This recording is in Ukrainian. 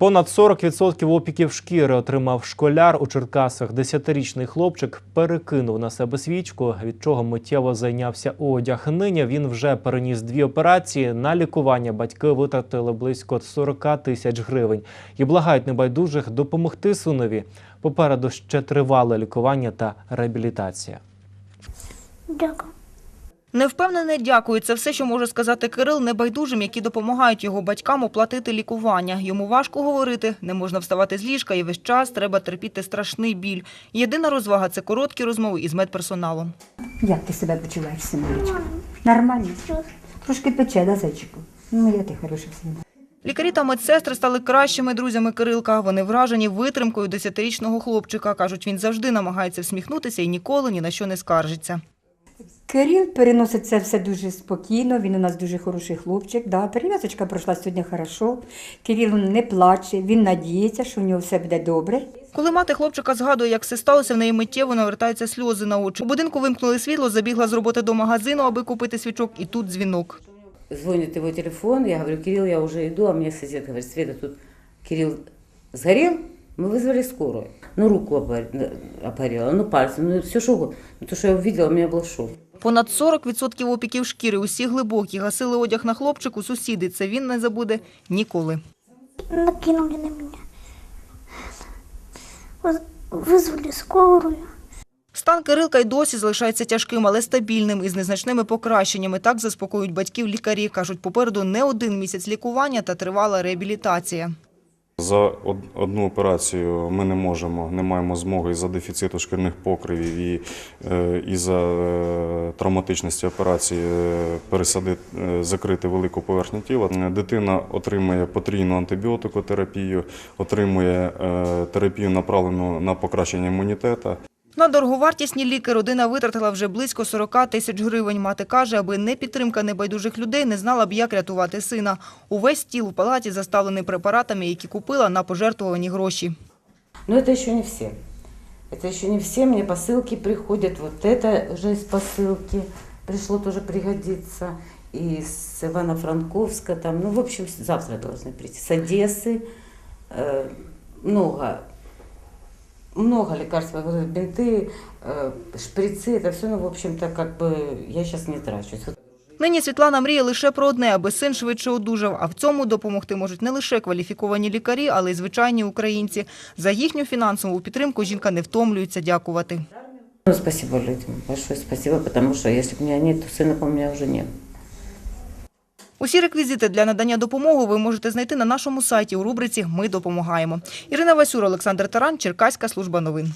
Понад 40% опіків шкіри отримав школяр у Черкасах. Десятирічний хлопчик перекинув на себе свічку, від чого миттєво зайнявся одяг. Нині він вже переніс дві операції. На лікування батьки витратили близько 40 тисяч гривень і благають небайдужих допомогти синові. Попереду ще тривале лікування та реабілітація. Дякую. Невпевнене дякую. Це все, що може сказати Кирил небайдужим, які допомагають його батькам оплатити лікування. Йому важко говорити, не можна вставати з ліжка і весь час треба терпіти страшний біль. Єдина розвага – це короткі розмови із медперсоналом. Як ти себе почуваєш, синочка? Нормально? Трошки пече, да, зайчику? Ну, я ти хороша сина. Лікарі та медсестри стали кращими друзями Кирилка. Вони вражені витримкою десятирічного хлопчика. Кажуть, він завжди намагається всміхнутися і ніколи ні на що не скаржиться. Кирил переносить це все дуже спокійно, він у нас дуже хороший хлопчик. Да. Перев'язочка пройшла сьогодні хорошо. Кирил не плаче, він надіється, що в нього все буде добре. Коли мати хлопчика згадує, як все сталося, в неї миттєво навертаються сльози на очі. У будинку вимкнули світло, забігла з роботи до магазину, аби купити свічок, і тут дзвінок. Звонит его телефон, я говорю, Кирилл, я уже иду, а мне сосед говорит, Света, тут Кирилл сгорел, мы вызвали скорую. Ну, руку обгор- обгорела, ну, пальцы, ну, все что угодно. Ну, то, что я увидела, у меня был шок. Понад 40% опіків шкіри, усі глибокі, гасили одяг на хлопчику, сусіди. Це він не забуде ніколи. Накинули на меня. Воз- Вызвали скорую. Стан Кирилка й досі залишається тяжким, але стабільним із незначними покращеннями. Так заспокоюють батьків лікарі. Кажуть, попереду не один місяць лікування та тривала реабілітація. За одну операцію ми не можемо, не маємо змоги із-за дефіциту шкірних покривів і е, із-за е, травматичності операції е, пересадити, закрити велику поверхню тіла. Дитина отримує потрійну антибіотикотерапію, отримує терапію направлену на покращення імунітету. На дороговартісні ліки родина витратила вже близько 40 тисяч гривень. Мати каже, аби не підтримка небайдужих людей, не знала б, як рятувати сина. Увесь стіл у палаті заставлений препаратами, які купила на пожертвувані гроші. Но это еще не все. Это еще не все. Мне посылки приходят. Вот это уже из посылки пришло тоже пригодится. И с Ивано-Франковска там, ну, в общем, завтра должны прийти. С Одессы э, много, много лекарств, Я говорю, бинты, э, шприцы, это все, ну, в общем-то, как бы я сейчас не трачусь. Вот Нині Світлана мріє лише про одне, аби син швидше одужав. А в цьому допомогти можуть не лише кваліфіковані лікарі, але й звичайні українці. За їхню фінансову підтримку жінка не втомлюється дякувати. Ну, спасибо людям, большое спасибо, потому что если бы меня нет, то сына бы у меня уже нет. Усі реквізити для надання допомоги ви можете знайти на нашому сайті у рубриці Ми допомагаємо. Ірина Васюра, Олександр Таран, Черкаська служба новин.